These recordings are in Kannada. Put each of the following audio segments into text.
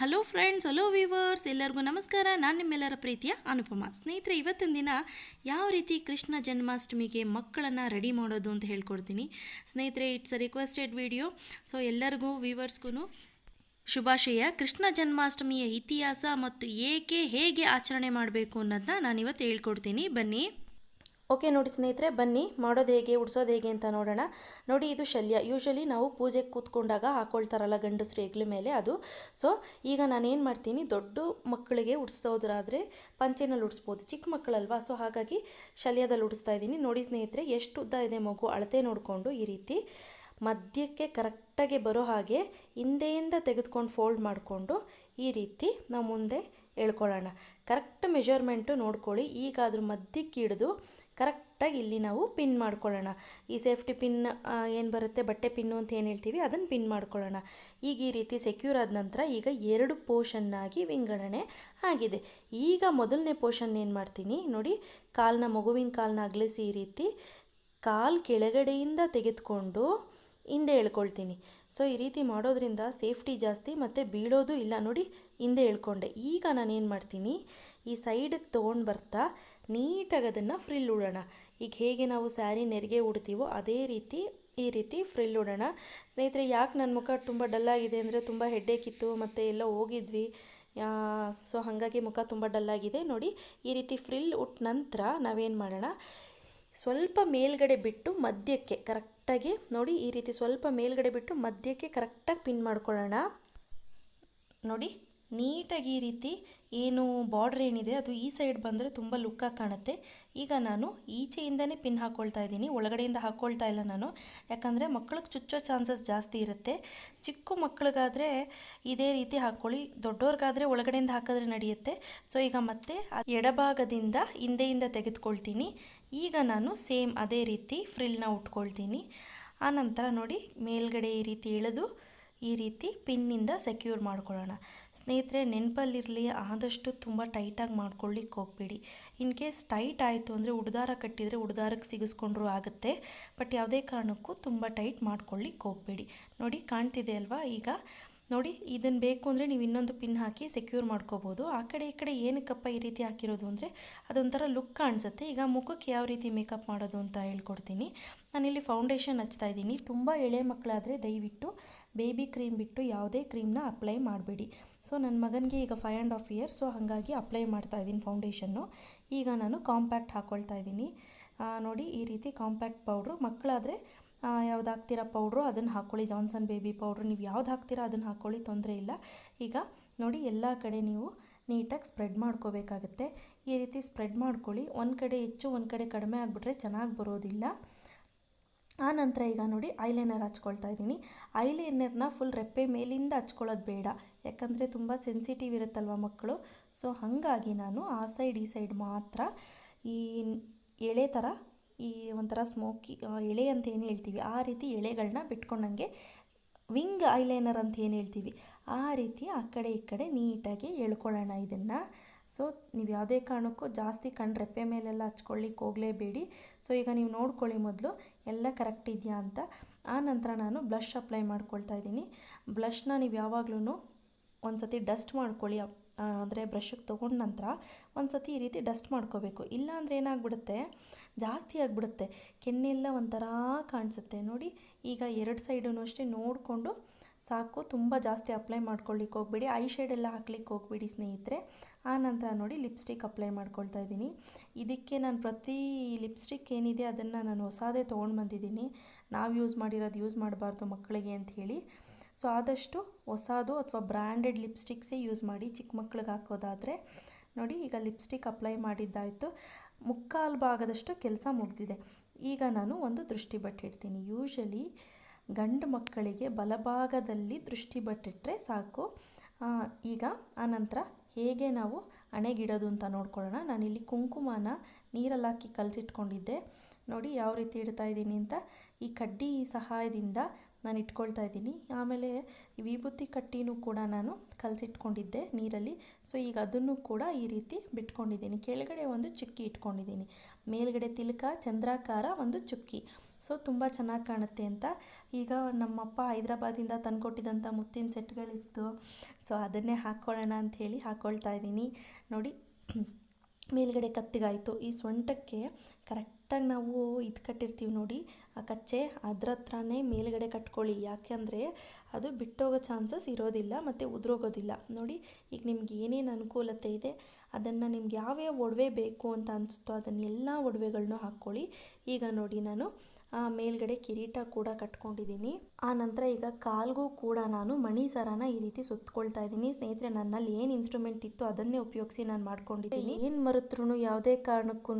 ಹಲೋ ಫ್ರೆಂಡ್ಸ್ ಹಲೋ ವೀವರ್ಸ್ ಎಲ್ಲರಿಗೂ ನಮಸ್ಕಾರ. ನಾನು ನಿಮ್ಮೆಲ್ಲರ ಪ್ರೀತಿಯ ಅನುಪಮ. ಸ್ನೇಹಿತರೆ, ಇವತ್ತಿನ ದಿನ ಯಾವ ರೀತಿ ಕೃಷ್ಣ ಜನ್ಮಾಷ್ಟಮಿಗೆ ಮಕ್ಕಳನ್ನು ರೆಡಿ ಮಾಡೋದು ಅಂತ ಹೇಳ್ಕೊಡ್ತೀನಿ. ಸ್ನೇಹಿತರೆ it's a requested video so ಎಲ್ಲರಿಗೂ ವ್ಯೂವರ್ಸ್ಗೂ ಶುಭಾಶಯ. ಕೃಷ್ಣ ಜನ್ಮಾಷ್ಟಮಿಯ ಇತಿಹಾಸ ಮತ್ತು ಏಕೆ ಹೇಗೆ ಆಚರಣೆ ಮಾಡಬೇಕು ಅನ್ನೋದನ್ನ ನಾನು ಇವತ್ತು ಹೇಳ್ಕೊಡ್ತೀನಿ. ಬನ್ನಿ. ಓಕೆ ನೋಡಿ ಸ್ನೇಹಿತರೆ, ಬನ್ನಿ, ಮಾಡೋದು ಹೇಗೆ, ಉಡ್ಸೋದು ಹೇಗೆ ಅಂತ ನೋಡೋಣ. ನೋಡಿ ಇದು ಶಲ್ಯ. ಯೂಶಲಿ ನಾವು ಪೂಜೆಗೆ ಕೂತ್ಕೊಂಡಾಗ ಹಾಕೊಳ್ತಾರಲ್ಲ ಗಂಡಸ್ರು ಹೆಗ್ಲ ಮೇಲೆ ಅದು. ಸೊ ಈಗ ನಾನೇನು ಮಾಡ್ತೀನಿ, ದೊಡ್ಡ ಮಕ್ಕಳಿಗೆ ಉಡಿಸೋದ್ರಾದರೆ ಪಂಚೆನಲ್ಲಿ ಉಡಿಸ್ಬೋದು. ಚಿಕ್ಕ ಮಕ್ಕಳಲ್ವಾ? ಸೊ ಹಾಗಾಗಿ ಶಲ್ಯದಲ್ಲಿ ಉಡಿಸ್ತಾ ಇದ್ದೀನಿ. ನೋಡಿ ಸ್ನೇಹಿತರೆ, ಎಷ್ಟು ಉದ್ದ ಇದೆ ಮಗು, ಅಳತೆ ನೋಡಿಕೊಂಡು ಈ ರೀತಿ ಮಧ್ಯಕ್ಕೆ ಕರೆಕ್ಟಾಗಿ ಬರೋ ಹಾಗೆ ಹಿಂದೆಯಿಂದ ತೆಗೆದುಕೊಂಡು ಫೋಲ್ಡ್ ಮಾಡಿಕೊಂಡು ಈ ರೀತಿ ನಾವು ಮುಂದೆ ಎಳ್ಕೊಳ್ಳೋಣ ಕರೆಕ್ಟ್ ಮೆಷರ್ಮೆಂಟು ನೋಡ್ಕೊಳ್ಳಿ. ಈಗ ಅದ್ರ ಮಧ್ಯಕ್ಕೆ ಹಿಡಿದು ಕರೆಕ್ಟಾಗಿ ಇಲ್ಲಿ ನಾವು ಪಿನ್ ಮಾಡ್ಕೊಳ್ಳೋಣ. ಈ ಸೇಫ್ಟಿ ಪಿನ್ ಏನು ಬರುತ್ತೆ? ಬಟ್ಟೆ ಪಿನ್ನು ಅಂತ ಏನು ಹೇಳ್ತೀವಿ? ಅದನ್ನು ಪಿನ್ ಮಾಡ್ಕೊಳ್ಳೋಣ. ಈಗ ಈ ರೀತಿ ಸೆಕ್ಯೂರ್ ಆದ ನಂತರ ಈಗ ಎರಡು ಪೋರ್ಷನ್ನಾಗಿ ವಿಂಗಡಣೆ ಆಗಿದೆ. ಈಗ ಮೊದಲನೇ ಪೋರ್ಷನ್ ಏನು ಮಾಡ್ತೀನಿ? ನೋಡಿ ಕಾಲನ್ನ ಮಗುವಿನ ಕಾಲನ್ನ ಅಗಲಿಸಿ ಈ ರೀತಿ ಕಾಲು ಕೆಳಗಡೆಯಿಂದ ತೆಗೆದುಕೊಂಡು ಹಿಂದೆ ಎಳ್ಕೊಳ್ತೀನಿ. ಸೊ, ಈ ರೀತಿ ಮಾಡೋದ್ರಿಂದ ಸೇಫ್ಟಿ ಜಾಸ್ತಿ ಮತ್ತು ಬೀಳೋದು ಇಲ್ಲ. ನೋಡಿ ಹಿಂದೆ ಎಳ್ಕೊಂಡೆ ಈಗ ನಾನೇನು ಮಾಡ್ತೀನಿ? ಈ ಸೈಡಿಗೆ ತೊಗೊಂಡು ಬರ್ತಾ ನೀಟಾಗಿ ಅದನ್ನು ಫ್ರಿಲ್ ಉಡೋಣ. ಈಗ ಹೇಗೆ ನಾವು ಸ್ಯಾರಿ ನೆರಿಗೆ ಉಡ್ತೀವೋ ಅದೇ ರೀತಿ ಈ ರೀತಿ ಫ್ರಿಲ್ ಉಡೋಣ. ಸ್ನೇಹಿತರೆ, ಯಾಕೆ ನನ್ನ ಮುಖ ತುಂಬ ಡಲ್ಲಾಗಿದೆ ಅಂದರೆ ತುಂಬ ಹೆಡ್ಡೇಕಿತ್ತು ಮತ್ತು ಎಲ್ಲ ಹೋಗಿದ್ವಿ. ಸೊ ಹಾಗಾಗಿ ಮುಖ ತುಂಬ ಡಲ್ಲಾಗಿದೆ ನೋಡಿ, ಈ ರೀತಿ ಫ್ರಿಲ್ ಉಟ್ಟ ನಂತರ ನಾವೇನು ಮಾಡೋಣ? ಸ್ವಲ್ಪ ಮೇಲ್ಗಡೆ ಬಿಟ್ಟು ಮಧ್ಯಕ್ಕೆ ಕರೆಕ್ಟಾಗಿ ನೋಡಿ, ಈ ರೀತಿ ಸ್ವಲ್ಪ ಮೇಲ್ಗಡೆ ಬಿಟ್ಟು ಮಧ್ಯಕ್ಕೆ ಕರೆಕ್ಟಾಗಿ ಪಿನ್ ಮಾಡ್ಕೊಳ್ಳೋಣ. ನೋಡಿ ನೀಟಾಗಿ ಈ ರೀತಿ ಏನು ಬಾರ್ಡ್ರ್ ಏನಿದೆ, ಅದು ಈ ಸೈಡ್ ಬಂದರೆ ತುಂಬ ಲುಕ್ಕಾಗಿ ಕಾಣುತ್ತೆ. ಈಗ ನಾನು ಈಚೆಯಿಂದನೇ ಪಿನ್ ಹಾಕ್ಕೊಳ್ತಾ ಇದ್ದೀನಿ, ಒಳಗಡೆಯಿಂದ ಹಾಕ್ಕೊಳ್ತಾ ಇಲ್ಲ ನಾನು. ಯಾಕಂದರೆ ಮಕ್ಕಳಿಗೆ ಚುಚ್ಚೋ ಚಾನ್ಸಸ್ ಜಾಸ್ತಿ ಇರುತ್ತೆ. ಚಿಕ್ಕ ಮಕ್ಕಳಿಗಾದರೆ ಇದೇ ರೀತಿ ಹಾಕ್ಕೊಳ್ಳಿ ದೊಡ್ಡವ್ರಿಗಾದರೆ ಒಳಗಡೆಯಿಂದ ಹಾಕಿದ್ರೆ ನಡೆಯುತ್ತೆ. ಸೊ ಈಗ ಮತ್ತೆ ಎಡಭಾಗದಿಂದ ಹಿಂದೆಯಿಂದ ತೆಗೆದುಕೊಳ್ತೀನಿ. ಈಗ ನಾನು ಸೇಮ್ ಅದೇ ರೀತಿ ಫ್ರಿಲ್ನ ಉಟ್ಕೊಳ್ತೀನಿ. ಆನಂತರ ನೋಡಿ ಮೇಲ್ಗಡೆ ಈ ರೀತಿ ಎಳೆದು ಈ ರೀತಿ ಪಿನ್ನಿಂದ ಸೆಕ್ಯೂರ್ ಮಾಡ್ಕೊಳ್ಳೋಣ. ಸ್ನೇಹಿತರೆ, ನೆನಪಲ್ಲಿರಲಿ, ಆದಷ್ಟು ತುಂಬ ಟೈಟಾಗಿ ಮಾಡ್ಕೊಳ್ಳಿಕ್ಕೆ ಹೋಗಬೇಡಿ. ಇನ್ ಕೇಸ್ ಟೈಟ್ ಆಯಿತು ಅಂದರೆ ಉಡ್ದಾರ ಕಟ್ಟಿದರೆ ಉಡ್ದಾರಕ್ಕೆ ಸಿಗಿಸ್ಕೊಂಡ್ರೂ ಆಗುತ್ತೆ. ಬಟ್ ಯಾವುದೇ ಕಾರಣಕ್ಕೂ ತುಂಬ ಟೈಟ್ ಮಾಡ್ಕೊಳ್ಳಿಕ್ಕೆ ಹೋಗಬೇಡಿ. ನೋಡಿ, ಕಾಣ್ತಿದೆ ಅಲ್ವಾ? ಈಗ ನೋಡಿ ಇದನ್ನು ಬೇಕು ಅಂದರೆ ನೀವು ಇನ್ನೊಂದು ಪಿನ್ ಹಾಕಿ ಸೆಕ್ಯೂರ್ ಮಾಡ್ಕೋಬೋದು. ಆ ಕಡೆ ಈ ಕಡೆ ಏನಕ್ಕಪ್ಪ ಈ ರೀತಿ ಹಾಕಿರೋದು ಅಂದರೆ ಅದೊಂಥರ ಲುಕ್ ಕಾಣಿಸುತ್ತೆ. ಈಗ ಮುಖಕ್ಕೆ ಯಾವ ರೀತಿ ಮೇಕಪ್ ಮಾಡೋದು ಅಂತ ಹೇಳ್ಕೊಡ್ತೀನಿ. ನಾನಿಲ್ಲಿ ಫೌಂಡೇಶನ್ ಹಚ್ತಾ ಇದ್ದೀನಿ. ತುಂಬ ಎಳೆ ಮಕ್ಕಳಾದರೆ ದಯವಿಟ್ಟು ಬೇಬಿ ಕ್ರೀಮ್ ಬಿಟ್ಟು ಯಾವುದೇ ಕ್ರೀಮ್ನ ಅಪ್ಲೈ ಮಾಡಬೇಡಿ. ಸೊ, ನನ್ನ ಮಗನಿಗೆ ಈಗ five and half years so ಹಾಗಾಗಿ ಅಪ್ಲೈ ಮಾಡ್ತಾ ಇದ್ದೀನಿ ಫೌಂಡೇಶನ್ನು. ಈಗ ನಾನು ಕಾಂಪ್ಯಾಕ್ಟ್ ಹಾಕ್ಕೊಳ್ತಾ ಇದ್ದೀನಿ. ನೋಡಿ, ಈ ರೀತಿ ಕಾಂಪ್ಯಾಕ್ಟ್ ಪೌಡ್ರು. ಮಕ್ಕಳಾದರೆ ಯಾವ್ದು ಹಾಕ್ತೀರಾ ಪೌಡ್ರು, ಅದನ್ನು ಹಾಕ್ಕೊಳ್ಳಿ. Johnson baby powder. ನೀವು ಯಾವ್ದು ಹಾಕ್ತೀರಾ ಅದನ್ನು ಹಾಕ್ಕೊಳ್ಳಿ, ತೊಂದರೆ ಇಲ್ಲ. ಈಗ ನೋಡಿ, ಎಲ್ಲ ಕಡೆ ನೀವು ನೀಟಾಗಿ ಸ್ಪ್ರೆಡ್ ಮಾಡ್ಕೋಬೇಕಾಗುತ್ತೆ. ಈ ರೀತಿ ಸ್ಪ್ರೆಡ್ ಮಾಡ್ಕೊಳ್ಳಿ. ಒಂದು ಕಡೆ ಹೆಚ್ಚು, ಒಂದು ಕಡೆ ಕಡಿಮೆ ಆಗಿಬಿಟ್ರೆ ಚೆನ್ನಾಗಿ ಬರೋದಿಲ್ಲ. ಆ ನಂತರ ಈಗ ನೋಡಿ ಐಲೈನರ್ ಹಚ್ಕೊಳ್ತಾ ಇದ್ದೀನಿ. ಐಲೈನರ್ನ ಫುಲ್ ರೆಪ್ಪೆ ಮೇಲಿಂದ ಹಚ್ಕೊಳ್ಳೋದು ಬೇಡ. ಯಾಕಂದರೆ ತುಂಬ ಸೆನ್ಸಿಟಿವ್ ಇರುತ್ತಲ್ವ ಮಕ್ಕಳು? ಸೊ ಹಾಗಾಗಿ ನಾನು ಆ ಸೈಡ್ ಈ ಸೈಡ್ ಮಾತ್ರ ಈ ಎಳೆ ಥರ ಈ ಒಂಥರ ಸ್ಮೋಕಿ ಎಳೆ ಅಂತ ಏನು ಹೇಳ್ತೀವಿ? ಆ ರೀತಿ ಎಳೆಗಳನ್ನ ಬಿಟ್ಕೊಂಡಂಗೆ ವಿಂಗ್ ಐಲೈನರ್ ಅಂತ ಏನು ಹೇಳ್ತೀವಿ? ಆ ರೀತಿ ಆ ಕಡೆ, ಈ ಕಡೆ ನೀಟಾಗಿ ಎಳ್ಕೊಳ್ಳೋಣ ಇದನ್ನು. ಸೊ ನೀವು ಯಾವುದೇ ಕಾರಣಕ್ಕೂ ಜಾಸ್ತಿ ಕಣ್ಣು ರೆಪ್ಪೆ ಮೇಲೆಲ್ಲ ಹಚ್ಕೊಳ್ಳಿಕ್ಕೆ ಹೋಗಲೇಬೇಡಿ. ಸೊ ಈಗ ನೀವು ನೋಡ್ಕೊಳ್ಳಿ ಮೊದಲು, ಎಲ್ಲ ಕರೆಕ್ಟ್ ಇದೆಯಾ ಅಂತ. ಆ ನಂತರ ನಾನು ಬ್ಲಷ್ ಅಪ್ಲೈ ಮಾಡ್ಕೊಳ್ತಾ ಇದ್ದೀನಿ. ಬ್ಲಷ್ನ ನೀವು ಯಾವಾಗಲೂ ಒಂದು ಸತಿ ಡಸ್ಟ್ ಮಾಡ್ಕೊಳ್ಳಿ ಅಂದರೆ ಬ್ರಷಿಗೆ ತೊಗೊಂಡ ನಂತರ ಒಂದು ಸತಿ ಈ ರೀತಿ ಡಸ್ಟ್ ಮಾಡ್ಕೋಬೇಕು. ಇಲ್ಲಾಂದರೆ ಏನಾಗ್ಬಿಡುತ್ತೆ? ಜಾಸ್ತಿ ಆಗಿಬಿಡುತ್ತೆ. ಕೆನ್ನೆಲ್ಲ ಒಂಥರ ಕಾಣಿಸುತ್ತೆ. ನೋಡಿ, ಈಗ ಎರಡು ಸೈಡೂ ಅಷ್ಟೇ ನೋಡಿಕೊಂಡು ಸಾಕು, ತುಂಬ ಜಾಸ್ತಿ ಅಪ್ಲೈ ಮಾಡ್ಕೊಳ್ಳಿಕ್ಕೆ ಹೋಗ್ಬೇಡಿ. ಐ ಶೇಡ್ ಎಲ್ಲ ಹಾಕ್ಲಿಕ್ಕೆ ಹೋಗ್ಬೇಡಿ ಸ್ನೇಹಿತರೆ. ಆ ನಂತರ ನೋಡಿ ಲಿಪ್ಸ್ಟಿಕ್ ಅಪ್ಲೈ ಮಾಡ್ಕೊಳ್ತಾ ಇದ್ದೀನಿ. ಇದಕ್ಕೆ ನಾನು ಪ್ರತಿ ಲಿಪ್ಸ್ಟಿಕ್ ಏನಿದೆ ಅದನ್ನು ನಾನು ಹೊಸದೇ ತೊಗೊಂಡು ಬಂದಿದ್ದೀನಿ. ನಾವು ಯೂಸ್ ಮಾಡಿರೋದು ಯೂಸ್ ಮಾಡಬಾರ್ದು ಮಕ್ಕಳಿಗೆ ಅಂತ ಹೇಳಿ. ಸೊ ಆದಷ್ಟು ಹೊಸದು ಅಥವಾ ಬ್ರ್ಯಾಂಡೆಡ್ ಲಿಪ್ಸ್ಟಿಕ್ಸೇ ಯೂಸ್ ಮಾಡಿ ಚಿಕ್ಕ ಮಕ್ಳಿಗೆ ಹಾಕೋದಾದರೆ ನೋಡಿ ಈಗ ಲಿಪ್ಸ್ಟಿಕ್ ಅಪ್ಲೈ ಮಾಡಿದ್ದಾಯಿತು. ಮುಕ್ಕಾಲು ಭಾಗದಷ್ಟು ಕೆಲಸ ಮುಗಿದಿದೆ. ಈಗ ನಾನು ಒಂದು ದೃಷ್ಟಿ ಬಟ್ಟಿಡ್ತೀನಿ. ಯೂಶಲಿ ಗಂಡು ಮಕ್ಕಳಿಗೆ ಬಲಭಾಗದಲ್ಲಿ ದೃಷ್ಟಿ ಬಟ್ಟಿಟ್ಟರೆ ಸಾಕು ಈಗ ಆನಂತರ ಹೇಗೆ ನಾವು ಹಣೆಗಿಡೋದು ಅಂತ ನೋಡ್ಕೊಳ್ಳೋಣ. ನಾನಿಲ್ಲಿ ಕುಂಕುಮನ ನೀರಲ್ಲಿ ಹಾಕಿ ಕಲಸಿಟ್ಕೊಂಡಿದ್ದೆ. ನೋಡಿ ಯಾವ ರೀತಿ ಇಡ್ತಾ ಇದ್ದೀನಿ ಅಂತ ಈ ಕಡ್ಡಿ ಸಹಾಯದಿಂದ ನಾನು ಇಟ್ಕೊಳ್ತಾ ಇದ್ದೀನಿ. ಆಮೇಲೆ ವಿಭೂತಿ ಕಟ್ಟಿನೂ ಕೂಡ ನಾನು ಕಲಸಿಟ್ಕೊಂಡಿದ್ದೆ ನೀರಲ್ಲಿ. ಸೊ, ಈಗ ಅದನ್ನು ಕೂಡ ಈ ರೀತಿ ಬಿಟ್ಕೊಂಡಿದ್ದೀನಿ. ಕೆಳಗಡೆ ಒಂದು ಚುಕ್ಕಿ ಇಟ್ಕೊಂಡಿದ್ದೀನಿ. ಮೇಲ್ಗಡೆ ತಿಲಕ, ಚಂದ್ರಾಕಾರ, ಒಂದು ಚುಕ್ಕಿ. ಸೊ ತುಂಬ ಚೆನ್ನಾಗಿ ಕಾಣುತ್ತೆ ಅಂತ. ಈಗ ನಮ್ಮಪ್ಪ ಹೈದ್ರಾಬಾದಿಂದ ತಂದುಕೊಟ್ಟಿದ್ದಂಥ ಮುತ್ತಿನ ಸೆಟ್ಗಳಿತ್ತು. ಸೊ ಅದನ್ನೇ ಹಾಕ್ಕೊಳ್ಳೋಣ ಅಂಥೇಳಿ ಹಾಕ್ಕೊಳ್ತಾ ಇದ್ದೀನಿ. ನೋಡಿ, ಮೇಲ್ಗಡೆ ಕತ್ತಿಗಾಯಿತು. ಈ ಸೊಂಟಕ್ಕೆ ಕರೆಕ್ಟಾಗಿ ನಾವು ಇದು ಕಟ್ಟಿರ್ತೀವಿ ನೋಡಿ. ಆ ಕಚ್ಚೆ ಅದ್ರ ಹತ್ರನೇ ಮೇಲ್ಗಡೆ ಕಟ್ಕೊಳ್ಳಿ. ಯಾಕೆಂದರೆ ಅದು ಬಿಟ್ಟೋಗೋ ಚಾನ್ಸಸ್ ಇರೋದಿಲ್ಲ ಮತ್ತು ಉದುರೋಗೋದಿಲ್ಲ. ನೋಡಿ, ಈಗ ನಿಮ್ಗೆ ಏನೇನು ಅನುಕೂಲತೆ ಇದೆ, ಅದನ್ನು ನಿಮ್ಗೆ ಯಾವ್ಯಾವ ಒಡವೆ ಬೇಕು ಅಂತ ಅನಿಸುತ್ತೋ ಅದನ್ನೆಲ್ಲ ಒಡವೆಗಳನ್ನೂ ಹಾಕ್ಕೊಳ್ಳಿ ಈಗ ನೋಡಿ ನಾನು ಮೇಲ್ಗಡೆ ಕಿರೀಟ ಕೂಡ ಕಟ್ಕೊಂಡಿದ್ದೀನಿ. ಆ ನಂತರ ಈಗ ಕಾಲ್ಗೂ ಕೂಡ ನಾನು ಮಣಿ ಸರನ ಈ ರೀತಿ ಸುತ್ತಕೊಳ್ತಾ ಇದ್ದೀನಿ. ಸ್ನೇಹಿತರೆ, ನನ್ನಲ್ಲಿ ಏನು ಇನ್ಸ್ಟ್ರೂಮೆಂಟ್ ಇತ್ತು ಅದನ್ನೇ ಉಪಯೋಗಿಸಿ ನಾನು ಮಾಡ್ಕೊಂಡಿದ್ದೀನಿ. ಏನು ಮರೆತ್ರು ಯಾವುದೇ ಕಾರಣಕ್ಕೂ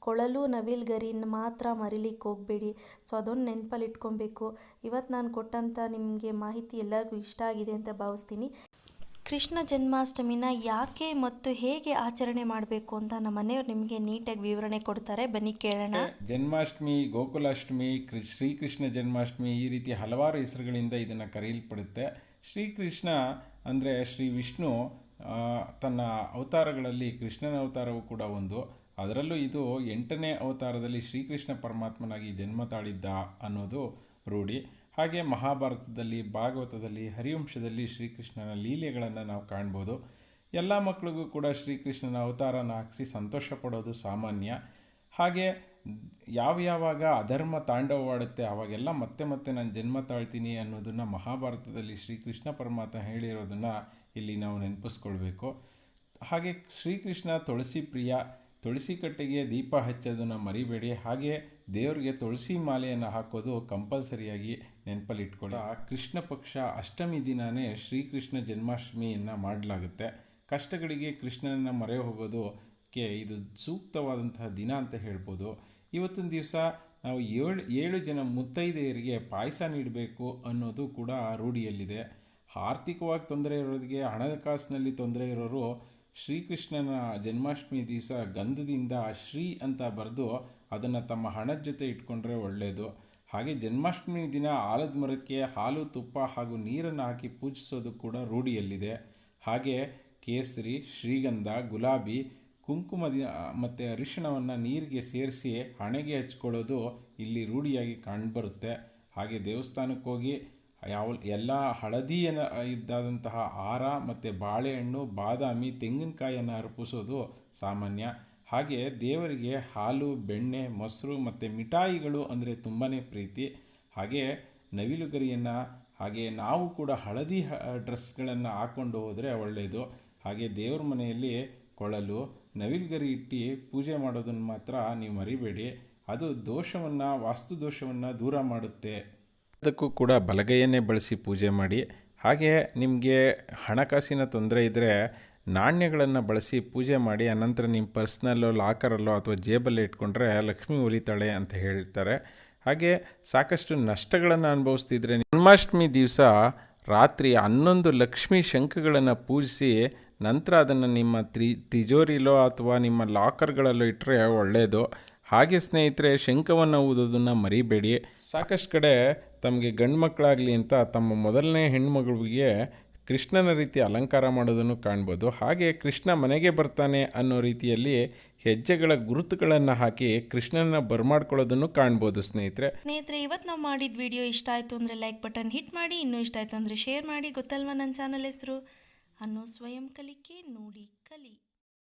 ಕೊಳಲು ನವಿಲ್ಗರಿನ ಮಾತ್ರ ಮರಿಲಿಕ್ಕೆ ಹೋಗಬೇಡಿ. ಸೊ, ಅದೊಂದು ನೆನಪಲ್ಲಿ ಇಟ್ಕೊಬೇಕು. ಇವತ್ತು ನಾನು ಕೊಟ್ಟಂಥ ನಿಮಗೆ ಮಾಹಿತಿ ಎಲ್ಲರಿಗೂ ಇಷ್ಟ ಆಗಿದೆ ಅಂತ ಭಾವಿಸ್ತೀನಿ. ಕೃಷ್ಣ ಜನ್ಮಾಷ್ಟಮಿನ ಯಾಕೆ ಮತ್ತು ಹೇಗೆ ಆಚರಣೆ ಮಾಡಬೇಕು ಅಂತ ನಮ್ಮ ಮನೆಯವರು ನಿಮಗೆ ನೀಟಾಗಿ ವಿವರಣೆ ಕೊಡ್ತಾರೆ. ಬನ್ನಿ ಕೇಳೋಣ. ಜನ್ಮಾಷ್ಟಮಿ, ಗೋಕುಲಾಷ್ಟಮಿ ಶ್ರೀಕೃಷ್ಣ ಜನ್ಮಾಷ್ಟಮಿ ಈ ರೀತಿ ಹಲವಾರು ಹೆಸರುಗಳಿಂದ ಇದನ್ನು ಕರೆಯಲ್ಪಡುತ್ತೆ. ಶ್ರೀಕೃಷ್ಣ ಅಂದರೆ ಶ್ರೀ ವಿಷ್ಣು ತನ್ನ ಅವತಾರಗಳಲ್ಲಿ ಕೃಷ್ಣನ ಅವತಾರವು ಕೂಡ ಒಂದು. ಅದರಲ್ಲೂ ಇದು ಎಂಟನೇ ಅವತಾರದಲ್ಲಿ ಶ್ರೀಕೃಷ್ಣ ಪರಮಾತ್ಮನಾಗಿ ಜನ್ಮ ತಾಳಿದ್ದ ಅನ್ನೋದು ರೂಢಿ. ಹಾಗೆ ಮಹಾಭಾರತದಲ್ಲಿ, ಭಾಗವತದಲ್ಲಿ, ಹರಿವಂಶದಲ್ಲಿ ಶ್ರೀಕೃಷ್ಣನ ಲೀಲೆಗಳನ್ನು ನಾವು ಕಾಣ್ಬೋದು. ಎಲ್ಲ ಮಕ್ಕಳಿಗೂ ಕೂಡ ಶ್ರೀಕೃಷ್ಣನ ಅವತಾರನ ಹಾಕಿಸಿ ಸಂತೋಷ ಪಡೋದು ಸಾಮಾನ್ಯ. ಹಾಗೆ ಯಾವ ಯಾವಾಗ ಅಧರ್ಮ ತಾಂಡವವಾಡುತ್ತೆ ಆವಾಗೆಲ್ಲ ಮತ್ತೆ ಮತ್ತೆ ನಾನು ಜನ್ಮ ತಾಳ್ತೀನಿ ಅನ್ನೋದನ್ನು ಮಹಾಭಾರತದಲ್ಲಿ ಶ್ರೀಕೃಷ್ಣ ಪರಮಾತ್ಮ ಹೇಳಿರೋದನ್ನು ಇಲ್ಲಿ ನಾವು ನೆನಪಿಸ್ಕೊಳ್ಬೇಕು. ಹಾಗೆ ಶ್ರೀಕೃಷ್ಣ ತುಳಸಿ ಪ್ರಿಯ ತುಳಸಿ ಕಟ್ಟೆಗೆ ದೀಪ ಹಚ್ಚೋದನ್ನು ಮರಿಬೇಡಿ. ಹಾಗೆ ದೇವರಿಗೆ ತುಳಸಿ ಮಾಲೆಯನ್ನು ಹಾಕೋದು ಕಂಪಲ್ಸರಿಯಾಗಿ ನೆನಪಲ್ಲಿ ಇಟ್ಕೊಳ್ಳಿ ಆ ಕೃಷ್ಣ ಪಕ್ಷ ಅಷ್ಟಮಿ ದಿನವೇ ಶ್ರೀಕೃಷ್ಣ ಜನ್ಮಾಷ್ಟಮಿಯನ್ನು ಮಾಡಲಾಗುತ್ತೆ. ಕಷ್ಟಗಳಿಗೆ ಕೃಷ್ಣನನ್ನು ಮರೆ ಹೋಗೋದಕ್ಕೆ ಇದು ಸೂಕ್ತವಾದಂತಹ ದಿನ ಅಂತ ಹೇಳ್ಬೋದು. ಇವತ್ತಿನ ದಿವಸ ನಾವು ಏಳು ಏಳು ಜನ ಮುತ್ತೈದೆಯರಿಗೆ ಪಾಯಸ ನೀಡಬೇಕು ಅನ್ನೋದು ಕೂಡ ರೂಢಿಯಲ್ಲಿದೆ. ಆರ್ಥಿಕವಾಗಿ ತೊಂದರೆ ಇರೋರಿಗೆ, ಹಣಕಾಸಿನಲ್ಲಿ ತೊಂದರೆ ಇರೋರು ಶ್ರೀಕೃಷ್ಣನ ಜನ್ಮಾಷ್ಟಮಿ ದಿವಸ ಗಂಧದಿಂದ ಶ್ರೀ ಅಂತ ಬರೆದು ಅದನ್ನು ತಮ್ಮ ಹಣದ ಜೊತೆ ಇಟ್ಕೊಂಡ್ರೆ ಒಳ್ಳೆಯದು ಹಾಗೆ ಜನ್ಮಾಷ್ಟಮಿ ದಿನ ಆಲದ ಮರಕ್ಕೆ ಹಾಲು, ತುಪ್ಪ ಹಾಗೂ ನೀರನ್ನು ಹಾಕಿ ಪೂಜಿಸೋದು ಕೂಡ ರೂಢಿಯಲ್ಲಿದೆ. ಹಾಗೆ ಕೇಸರಿ, ಶ್ರೀಗಂಧ, ಗುಲಾಬಿ, ಕುಂಕುಮ ಮತ್ತು ಅರಿಶಿಣವನ್ನು ನೀರಿಗೆ ಸೇರಿಸಿ ಹಣೆಗೆ ಹಚ್ಕೊಳ್ಳೋದು ಇಲ್ಲಿ ರೂಢಿಯಾಗಿ ಕಂಡುಬರುತ್ತೆ ಹಾಗೆ ದೇವಸ್ಥಾನಕ್ಕೆ ಹೋಗಿ ಯಾವ ಎಲ್ಲ ಹಳದಿಯನ್ನು ಇದ್ದಾದಂತಹ ಆರ ಮತ್ತು ಬಾಳೆಹಣ್ಣು, ಬಾದಾಮಿ, ತೆಂಗಿನಕಾಯಿಯನ್ನು ಅರ್ಪಿಸೋದು ಸಾಮಾನ್ಯ. ಹಾಗೆ ದೇವರಿಗೆ ಹಾಲು, ಬೆಣ್ಣೆ, ಮೊಸರು ಮತ್ತು ಮಿಠಾಯಿಗಳು ಅಂದರೆ ತುಂಬಾ ಪ್ರೀತಿ. ಹಾಗೆ ನವಿಲುಗರಿಯನ್ನು, ಹಾಗೆ ನಾವು ಕೂಡ ಹಳದಿ ಡ್ರೆಸ್ಗಳನ್ನು ಹಾಕ್ಕೊಂಡು ಹೋದರೆ ಒಳ್ಳೆಯದು ಹಾಗೆ ದೇವ್ರ ಮನೆಯಲ್ಲಿ ಕೊಳಲು, ನವಿಲುಗರಿ ಇಟ್ಟು ಪೂಜೆ ಮಾಡೋದನ್ನು ಮಾತ್ರ ನೀವು ಮರಿಬೇಡಿ. ಅದು ದೋಷವನ್ನು, ವಾಸ್ತು ದೋಷವನ್ನು ದೂರ ಮಾಡುತ್ತೆ. ಅದಕ್ಕೂ ಕೂಡ ಬಲಗೈಯನ್ನೇ ಬಳಸಿ ಪೂಜೆ ಮಾಡಿ, ಹಾಗೆ ನಿಮಗೆ ಹಣಕಾಸಿನ ತೊಂದರೆ ಇದ್ದರೆ ನಾಣ್ಯಗಳನ್ನು ಬಳಸಿ ಪೂಜೆ ಮಾಡಿ, ಅನಂತರ ನಿಮ್ಮ ಪರ್ಸ್ನಲ್ಲೋ, ಲಾಕರಲ್ಲೋ ಅಥವಾ ಜೇಬಲ್ಲೇ ಇಟ್ಕೊಂಡ್ರೆ ಲಕ್ಷ್ಮಿ ಉಳಿತಾಳೆ ಅಂತ ಹೇಳ್ತಾರೆ ಹಾಗೆ ಸಾಕಷ್ಟು ನಷ್ಟಗಳನ್ನು ಅನುಭವಿಸ್ತಿದ್ರೆ ಜನ್ಮಾಷ್ಟಮಿ ದಿವಸ ರಾತ್ರಿ ಹನ್ನೊಂದು ಲಕ್ಷ್ಮಿ ಶಂಖಗಳನ್ನು ಪೂಜಿಸಿ, ನಂತರ ಅದನ್ನು ನಿಮ್ಮ ತ್ರಿ, ತಿಜೋರಿಲೋ ಅಥವಾ ನಿಮ್ಮ ಲಾಕರ್ಗಳಲ್ಲೋ ಇಟ್ಟರೆ ಒಳ್ಳೆಯದು ಹಾಗೆ ಸ್ನೇಹಿತರೆ, ಶಂಖವನ್ನು ಊದೋದನ್ನು ಮರಿಬೇಡಿ. ಸಾಕಷ್ಟು ಕಡೆ ತಮಗೆ ಗಂಡು ಮಕ್ಕಳಾಗಲಿ ಅಂತ ತಮ್ಮ ಮೊದಲನೇ ಹೆಣ್ಮಗಳಿಗೆ ಕೃಷ್ಣನ ರೀತಿ ಅಲಂಕಾರ ಮಾಡೋದನ್ನು ಕಾಣ್ಬೋದು. ಹಾಗೆ ಕೃಷ್ಣ ಮನೆಗೆ ಬರ್ತಾನೆ ಅನ್ನೋ ರೀತಿಯಲ್ಲಿ ಹೆಜ್ಜೆಗಳ ಗುರುತುಗಳನ್ನು ಹಾಕಿ ಕೃಷ್ಣನ ಬರ್ಮಾಡ್ಕೊಳ್ಳೋದನ್ನು ಕಾಣ್ಬೋದು ಸ್ನೇಹಿತರೆ. ಸ್ನೇಹಿತರೆ ಇವತ್ತು ನಾವು ಮಾಡಿದ ವಿಡಿಯೋ ಇಷ್ಟ ಆಯಿತು ಅಂದರೆ ಲೈಕ್ ಬಟನ್ ಹಿಟ್ ಮಾಡಿ, ಇನ್ನೂ ಇಷ್ಟ ಆಯಿತು ಅಂದರೆ ಶೇರ್ ಮಾಡಿ. ಗೊತ್ತಲ್ವಾ ನನ್ನ ಚಾನಲ್ ಹೆಸರು? ಅನ್ನೋ ಸ್ವಯಂ ಕಲಿಕೆ, ನೋಡಿ ಕಲಿ.